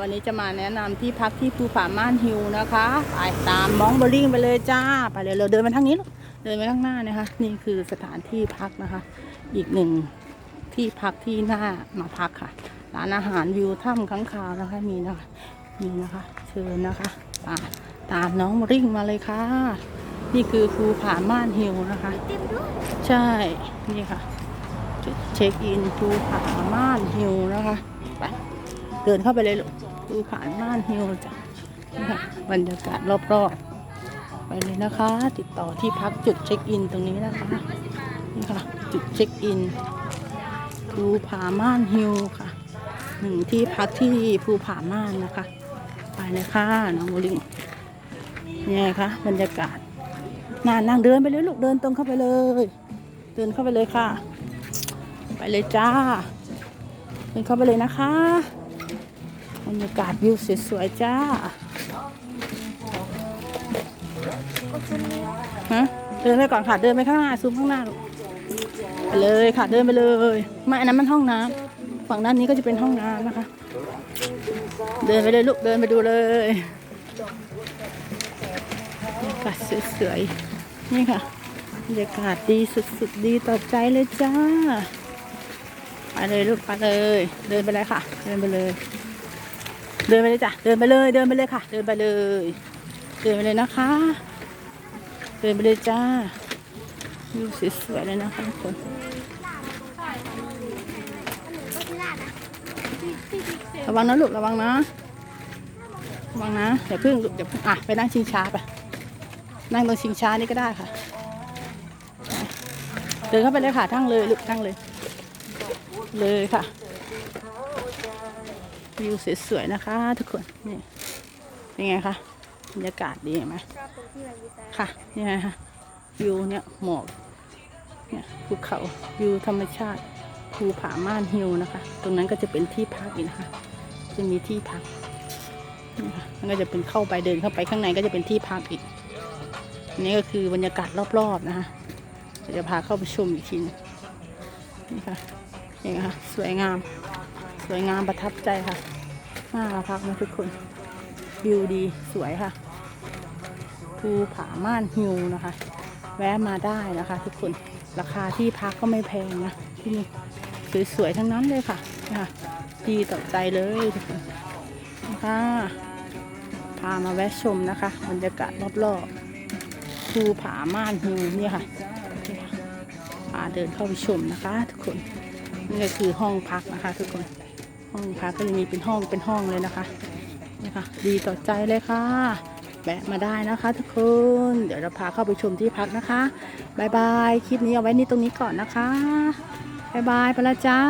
วันนี้จะมาแนะนำที่พักที่ภูผาม่านฮิลนะคะไปตามมองโบลิ่งไปเลยจ้าไปเลยเราเดินไปทางนี้ลูกเดินไปข้างหน้านะคะ นี่คือสถานที่พักนะคะ อีกหนึ่งที่พักที่น่ามาพักค่ะร้านอาหารวิวถ้ำข้างคาวนะคะมีนะคะมีนะคะ เชิญนะคะไปตามน้องโบลิ่งมาเลยค่ะ นี่คือภูผาม่านฮิลนะคะใช่นี่ค่ะ เช็คอินภูผาม่านฮิลนะคะไป เดินเข้าไปเลยลูกภูผาม่านฮิลจ้ะนี่ค่ะบรรยากาศรอบๆ ไปเลยนะคะ ติดต่อที่พักจุดเช็คอินตรงนี้นะคะนี่ค่ะจุดเช็คอินภูผาม่านฮิลค่ะหนึ่งที่พักที่ภูผาม่านนะคะ ไปเลยค่ะน้องโบลิงนี่ไงคะบรรยากาศน่านั่งเดินไปเลยลูกเดินตรงเข้าไปเลย เดินเข้าไปเลยค่ะ ไปเลยจ้าเดินเข้าไปเลยนะคะ บรรยากาศวิวสวยๆจ้าฮะเดินไปก่อนค่ะ เดินไปข้างหน้าซูมข้างหน้าลูกไปเลยค่ะ เดินไปเลยไม่อันนั้นมันห้องน้ำฝั่งด้านนี้ก็จะเป็นห้องน้ำนะคะ เดินไปเลยลูก เดินไปดูเลยบรรยากาศสวยๆนี่ค่ะบรรยากาศดีสุดๆดีต่อใจเลยจ้าไปเลยลูกไปเลย เดินไปเลยค่ะ เดินไปเลย เดินไปเลยจ้ะ เดินไปเลย เดินไปเลยค่ะ เดินไปเลย เดินไปเลยนะคะ เดินไปเลยจ้าวิวสวยๆเลยนะคะทุกคนระวังนะลูกระวังนะระวังนะอย่าพึ่งลูกอย่าพึ่งอะไปนั่งชิงช้าไปนั่งตรงชิงช้านี่ก็ได้ค่ะ เดินเข้าไปเลยค่ะทั้งเลยลูกทั้งเลย เลยค่ะ วิวสวยๆนะคะทุกคนนี่เป็นไงคะบรรยากาศดีไหมค่ะนี่ไงคะวิวเนี่ยหมอกเนี่ยภูเขาวิวธรรมชาติภูผาม่านฮิลนะคะ ตรงนั้นก็จะเป็นที่พักอีกนะคะ จะมีที่พักนี่ค่ะมันก็จะเป็นเข้าไปเดินเข้าไปข้างในก็จะเป็นที่พักอีกอันนี้ก็คือบรรยากาศรอบๆนะคะจะพาเข้าไปชมอีกทีนึงนี่ค่ะนี่ค่ะสวยงาม วยงามประทับใจค่ะน่าพักนะทุกคนวิวดีสวยค่ะภูผาม่านฮิวนะคะ แวะมาได้นะคะ ทุกคนราคาที่พักก็ไม่แพงนะที่นี่สวยๆทั้งนั้นเลยค่ะนะคะดีต่อใจเลยทุกคนนะคะพามาแวะชมนะคะบรรยากาศรอบๆภูผาม่านฮิวเนี่ยค่ะพาเดินเข้าไปชมนะคะ ทุกคนนี่ก็คือห้องพักนะคะ ทุกคน ห้องพักก็จะมีเป็นห้องเป็นห้องเลยนะคะนี่ค่ะดีต่อใจเลยค่ะแวะมาได้นะคะ ทุกคน เดี๋ยวเราพาเข้าไปชมที่พักนะคะบายบายคลิปนี้เอาไว้นี่ตรงนี้ก่อนนะคะบายบายไปละจ้า